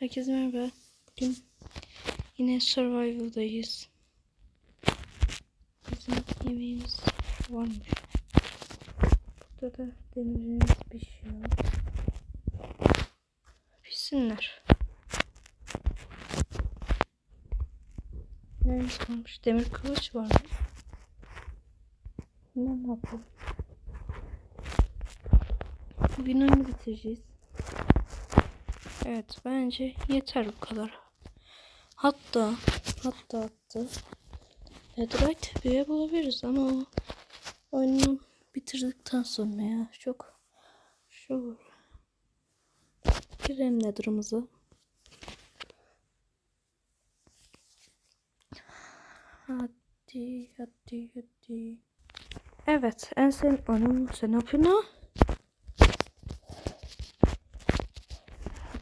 Herkese merhaba. Bugün yine survival'dayız. Bizim yemeğimiz varmış. Burada da demirimiz pişiyor. Pişsinler. Neremiz kalmış? Demir kılıç var mı? Ne yapalım? Bugün oyunu bitireceğiz. Evet bence yeter bu kadar. Hatta hatta hatta Netherite bir bulabiliriz ama oyunu bitirdikten sonra ya çok şu. Girelim Nether'ımıza. Hadi hadi hadi. Evet en sen onun sen ne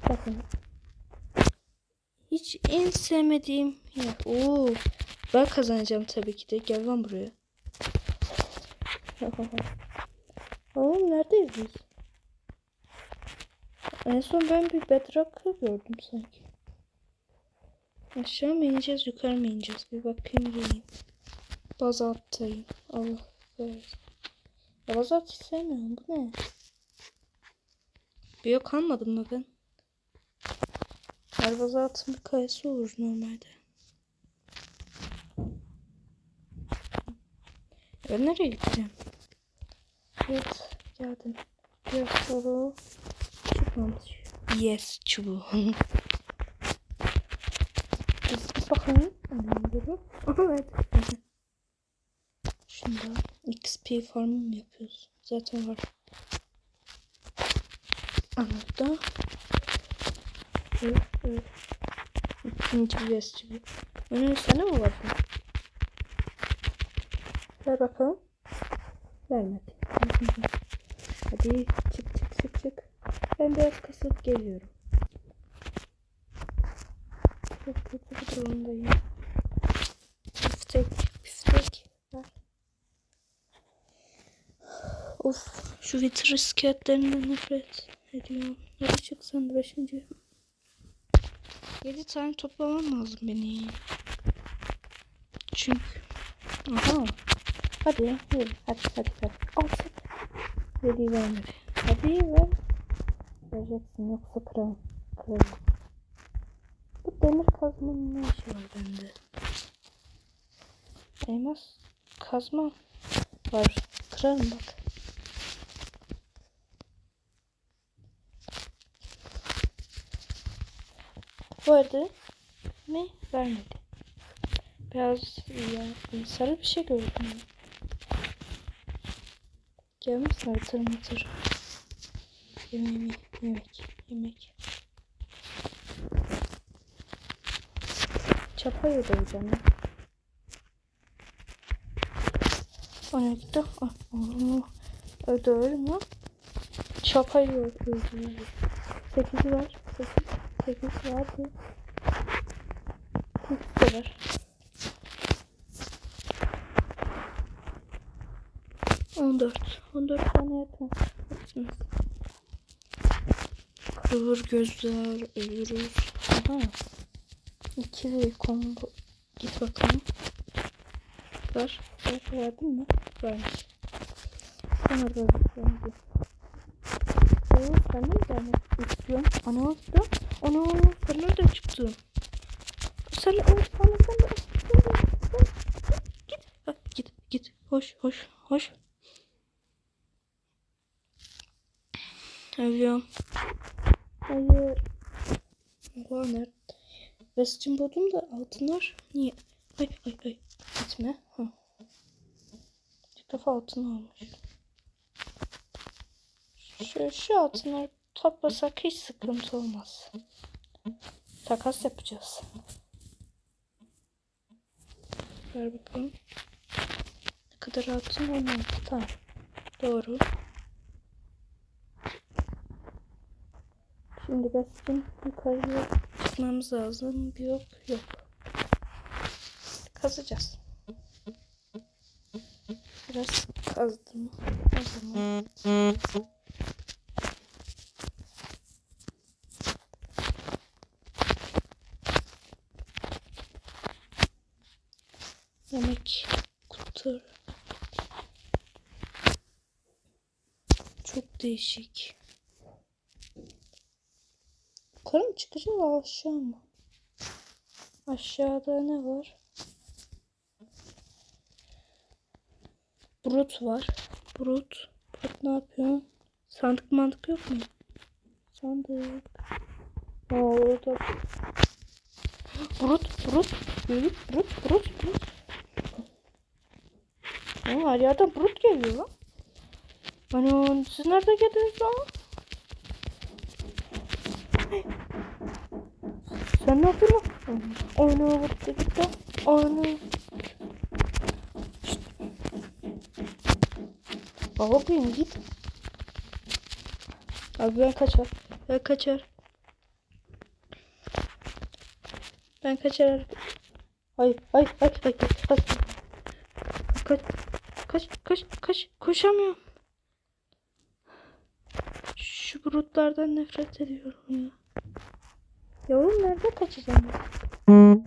Bakın. Hiç en sevmediğim yer. Oo. Ben kazanacağım tabii ki de. Gel lan buraya. Oğlum neredeyiz biz? En son ben bir bedrock'ı gördüm sanki. Aşağı mı ineceğiz yukarı mı ineceğiz? Bir bakayım geleyim. Bazalttayım. Allah. Ya bazalt hiç sevmiyorum. Bu ne? Bir yok almadım mı ben? Her bazaltın bir kayası olur normalde. Ben nereye gideceğim? Evet geldim. Biraz soru çıkmamış. Yes çubuğu. Önemli Evet. Şunda XP farmı mı yapıyoruz? Zaten var. Anlattı. İkinci bir ses çıkıyor. Önün üstüne vardı? Ver bakalım. Vermedi. Hadi çık çık çık çık. Ben biraz kasıp geliyorum. Çok kötü bir durumdayım. Biftek, biftek. Of, şu vitrus kağıtlarından nefret ediyorum. Hadi çıksan da başlayacağım. 7 tane toplamam lazım beni. Çünkü. Aha. Hadi yürü. Hadi hadi hadi. Al sen. vermedi. Hadi ver. Vereceksin yoksa kırarım. Kırarım. Bu demir kazmanın ne işi var bende? Elmas kazma var. Kırarım bak. Verdi mi? Vermedi. Biraz ya, sarı bir şey gördüm. Gelmiş sarı tır mıtır. Yemeğimi, yemek, yemek. Çapa yedeceğim ya. O ne gitti? Ah, onu öldü öyle mi? Çapa yiyor, öldü. Sekizi var, sekiz, sekiz vardı. Sekiz de var. On dört. On dört tane yeter. Kıvır gözler, ölürüz. Aha. İkili combo. Git bakalım. Ver. Ver. Verdin mi? Vermiş. Sana da verdi. Oo, sen ne gelmek istiyorsun? Ana da. Ana sen nereden çıktın? Sen o sen de. Git. Git. Git. Hoş hoş hoş. Ölüyorum. Hayır. Oha nerede? Vestim buldum da altınlar niye? Ay ay ay. Gitme. Ha. İlk defa altın almış. Şu, şu altınları toplasak hiç sıkıntı olmaz. Takas yapacağız. Ver bakalım. Ne kadar altın? 16 tamam. Doğru. Şimdi Vestim yukarıya çıkmamız lazım. Yok yok. Kazacağız. Biraz kazdım. O zaman. Yemek kutu. Çok değişik. Yukarı mı çıkacağız aşağı mı? Aşağıda ne var? Brut var. Brut. Brut ne yapıyor? Sandık mantık yok mu? Sandık. Aa orada. Brut, brut, brut, brut, brut, brut. Aa, her yerden brut geliyor lan. Hani siz nerede geldiniz lan? Sen ne yapıyorsun lan? Oyunu vurdu gitti. Oyunu. Baba koyayım git. Abi ben kaçar. Ben kaçar. Ben kaçar. Hayır, hayır, hayır, hayır, hayır. Kaç, kaç, kaç, kaç. Koşamıyorum. Şu brutlardan nefret ediyorum ya. Yavrum nerede kaçacağım? ben?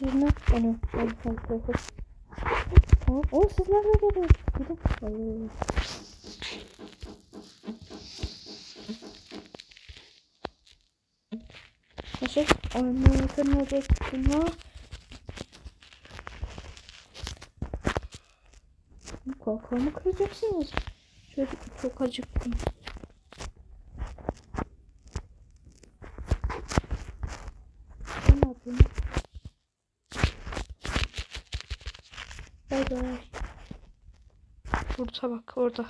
Birine onu. Hadi. Tamam. O siz nerede geliyorsunuz? Gidin. Hayır. Nasıl? Anne nereye gittin ha? Kalkanımı kıracaksınız. Şöyle çok acıktım. Ne yapayım? Bay bay. Burada bak orada.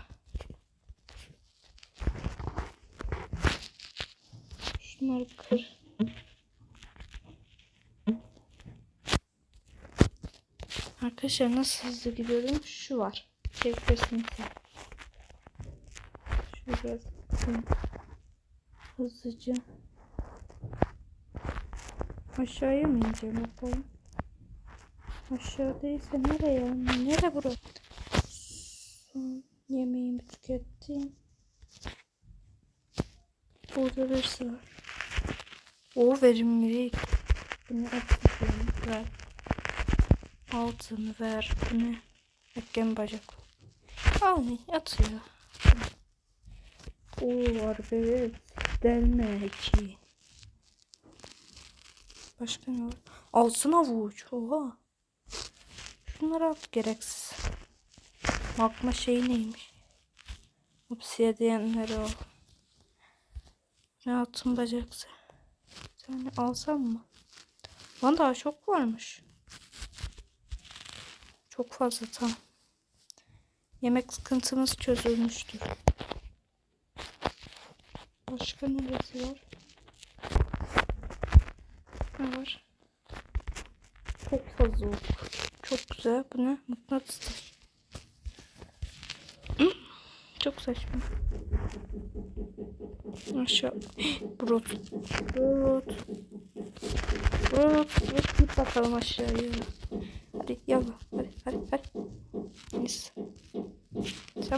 Şunları kır. Arkadaşlar nasıl hızlı gidiyorum? Şu var. Çevresinizi. Şu biraz hızlıca. Aşağıya mı ineceğim bakalım. Aşağıdaysa nereye? Nere burası? Son yemeğimi tükettim. Burada birisi var. O verimli. Bunu atayım. Ver. Altın ver. Bu ne? Hakem bacak. Al ne? Atıyor. Oo harbi delme ki. Başka ne var? Altın avuç. Oha. Şunları al gereksiz. Bakma şey neymiş? Obsidiyenleri al. Ne altın bacaksı. Bir tane alsam mı? Lan daha çok varmış. Çok fazla tamam. Yemek sıkıntımız çözülmüştür. Başka neresi var? Ne var? Fazla ok. Çok güzel. Bu ne? Mıknatıs. Çok saçma. Aşağı. Brut. Brut. Brut. Brut. Git bakalım aşağıya. Hadi yallah. Hadi hadi hadi. Neyse.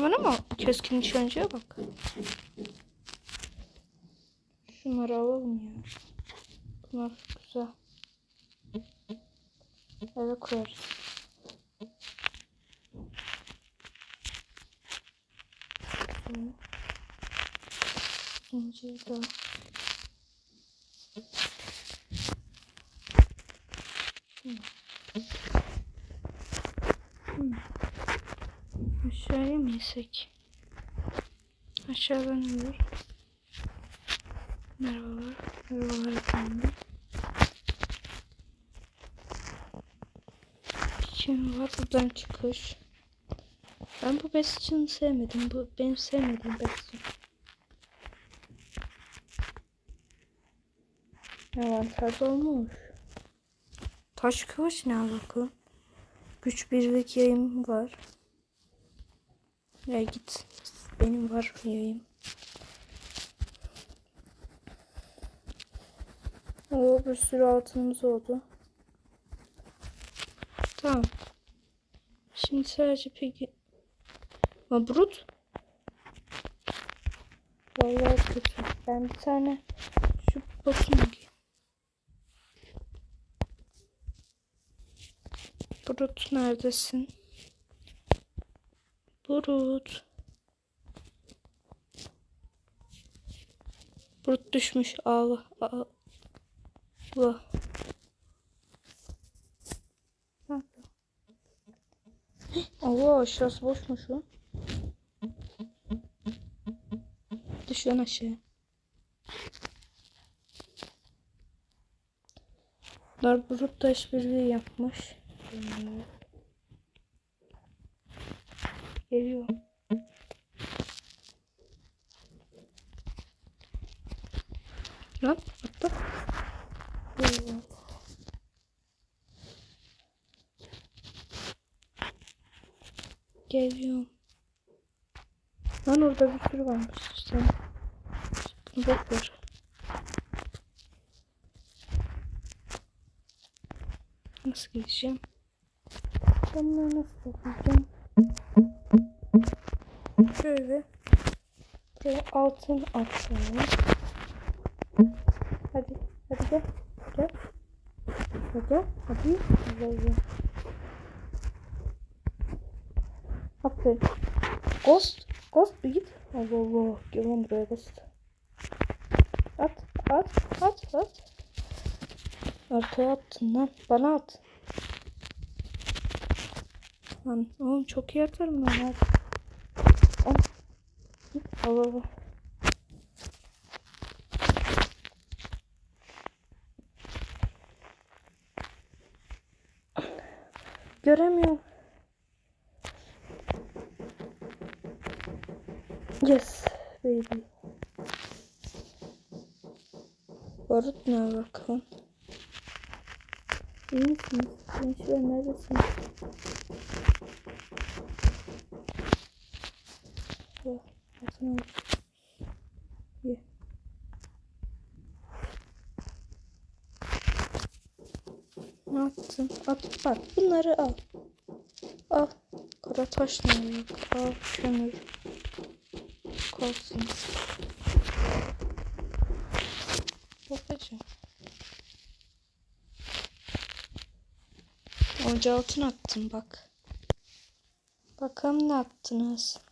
Bana mı keskin nişancıya bak. Şunları alalım ya. Bunlar güzel. Eve koyarız. Şöyle. İnciyi Aşağıya mı insek? Aşağıda ne var? Merhabalar. Merhabalar efendim. Kim var? Buradan çıkış. Ben bu Bastion'ı sevmedim. Bu benim sevmediğim Bastion. Envanterde olmuş. Taş kılıç ne alaka? Güç birlik yayım var. Ya git. Benim var yayım. Oo bir sürü altınımız oldu. Tamam. Şimdi sadece peki... Ma brut. Vallahi kötü. Ben bir tane şu bakayım ki. Burut neredesin? Burut. Burut düşmüş. Allah. Nerede? Allah aşağısı boşmuş lan. Düşüyorsun aşağıya. Bunlar Burut'la işbirliği yapmış. Bilmiyorum. Geliyor. Lan. Allah. Geliyorum. Lan orada bir sürü varmış işte. Bunu boş ver. Nasıl gideceğim? Ben nasıl yapacağım? Şöyle. Buraya altın atlayalım. Hadi. Hadi gel. Gel. Hadi. Hadi. Hadi. Aferin. Ghost. Ghost bir git. Allah Allah. Gel lan buraya Ghost. At. At. At. At. Arkaya attın lan. Bana at. Lan oğlum çok iyi atarım lan. Hadi. Allah. Göremiyorum. Yes baby. Barut ne bakalım. İyi misiniz? Gençler neredesiniz? Ye. Ne attın? At bak bunları al. Al. Kara taş yok? Al kömür. Kalsın. Bakacağım. Onca altın attım bak. Bakalım ne attınız.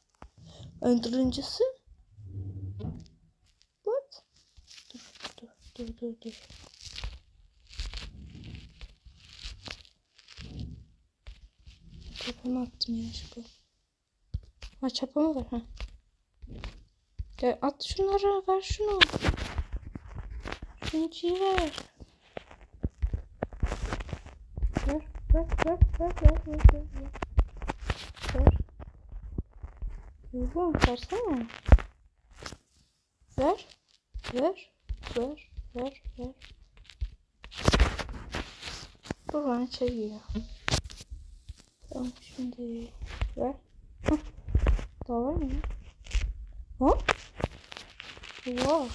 Öldürüncüsü. What? Dur dur dur dur dur. Çapamı attım ya şu Ha çapa mı var ha? Gel at şunları ver şunu. Şunu ver ver ver ver ver ver ver. Ver. Oğlum versene. Ver. Ver. Ver. Ver. Ver. Dur bana çekiyor. Tamam şimdi ver. Hah. Daha var mı? Hop. Wow.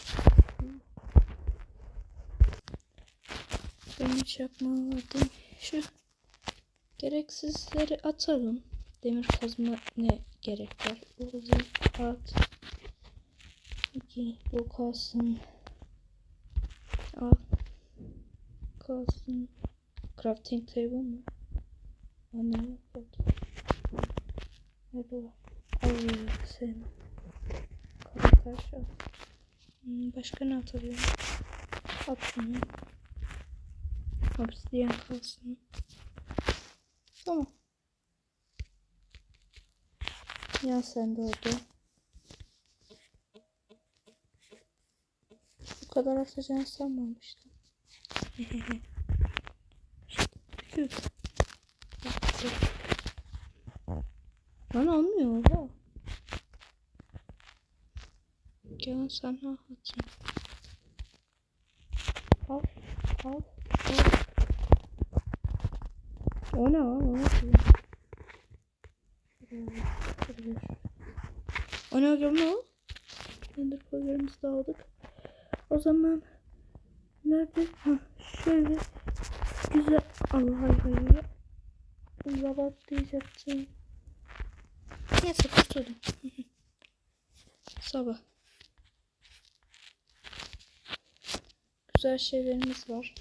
Ben hiç yapmadım. Şu gereksizleri atalım. Demir kazma ne gerek var? Uzi at. İki bu kalsın. Al. Kalsın. Crafting table mı? Anne bak. Nerede var? Ay sen. Kara taş at. Hmm, Başka ne atabilirim? At şunu. Obsidian kalsın. Tamam. Ya sen de oldu. Bu kadar atacağını sanmamıştım. Lan olmuyor bu. Gel sana atayım. Al, al, al. O ne lan? O ne? O ne hocam ne o? Ender Pearl'lerimizi de aldık. O zaman nerede? Ha, şöyle güzel. Allah Allah. Zabat diyecektim. Neyse kurtuldum. Sabah. Güzel şeylerimiz var.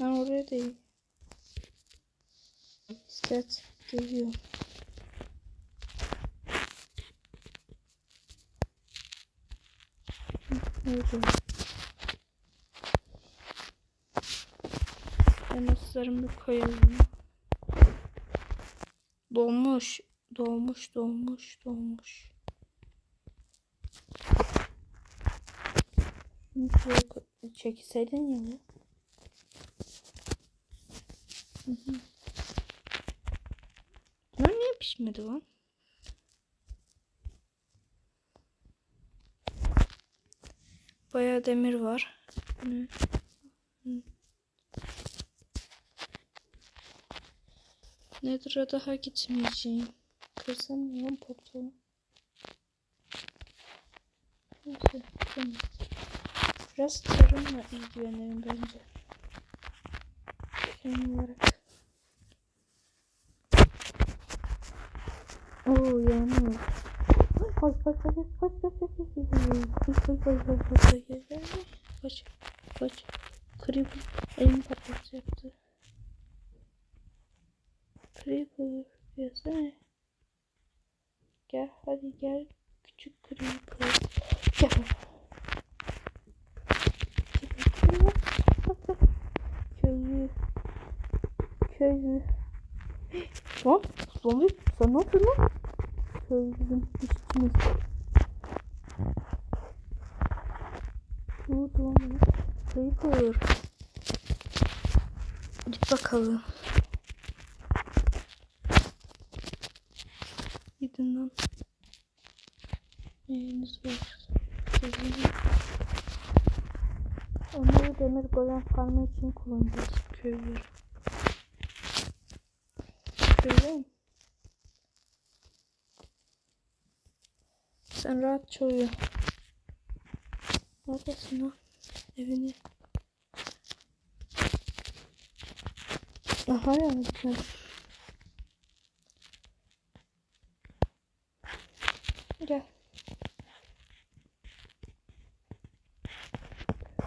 Ready. Start geliyor. Nerede? Elmaslarımı koyalım. Dolmuş. Dolmuş, dolmuş, dolmuş. Şunu çekseydin ya. Bunlar niye pişmedi lan? Bayağı demir var. Ne? Nether'a daha gitmeyeceğim. Kırsam mı lan portalı? Neyse. Tamam. Biraz tarımla ilgilenelim bence. Genel olarak. Oo yağmur. Ay ay ay ay ay ay ay ay ay ay ay ay ay Kaç kaç Creeper elim patlatacaktı. Creeper gelsene. Gel hadi gel küçük Creeper. Gel. Köylü. Köylü. Lan zombi sen ne yapıyorsun lan? Köylünün üstünüz. Ne oldu lan bana? Creeper. Git bakalım. Gidin lan. Neyiniz var? Sizin Onları demir golem farmı için kullanacağız köyleri. Köyler Sen rahatça uyu. Neredesin lan? Evini. Aha ya lütfen. Gel.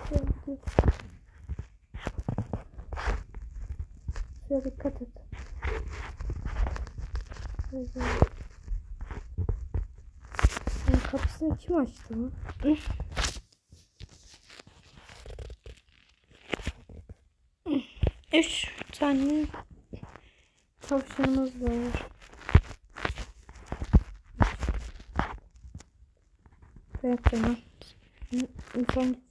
Gel gel. Şuraya dikkat et. Şöyle. Kapısını kim açtı mı? Üç tane tavşanımız var. Evet tamam. İnsan git.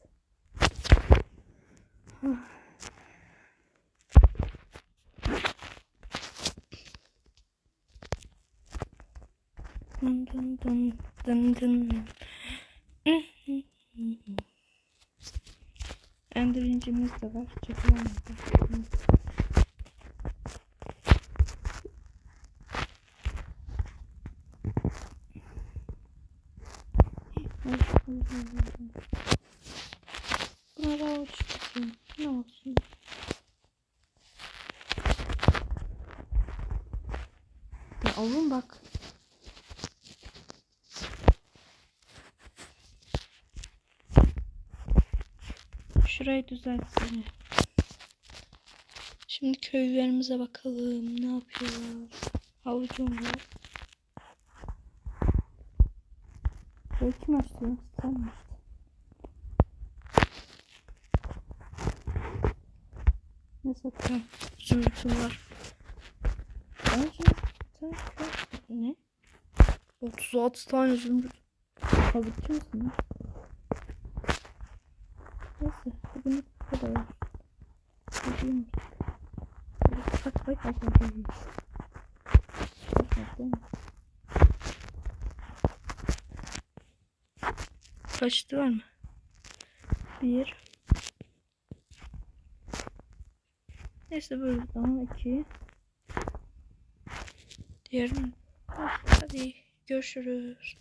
Dın dın dın dın. Ender incimiz de var. Çekilemedi. Buna da uçtum. Ne olsun? Ya oğlum bak. Şurayı düzeltsene. Şimdi köylerimize bakalım. Ne yapıyorlar? Havucum var. Burayı kim açtı açtın? Ne satayım? Zümrütüm var. Ne? 36 tane zümrüt. Havuççu musun? Neyse kadar. Artık. Bak bak bak bak bak. Bak, değil mi? Kaçtı var mı? Bir. Neyse buradan iki. Diğerini. Hadi görüşürüz.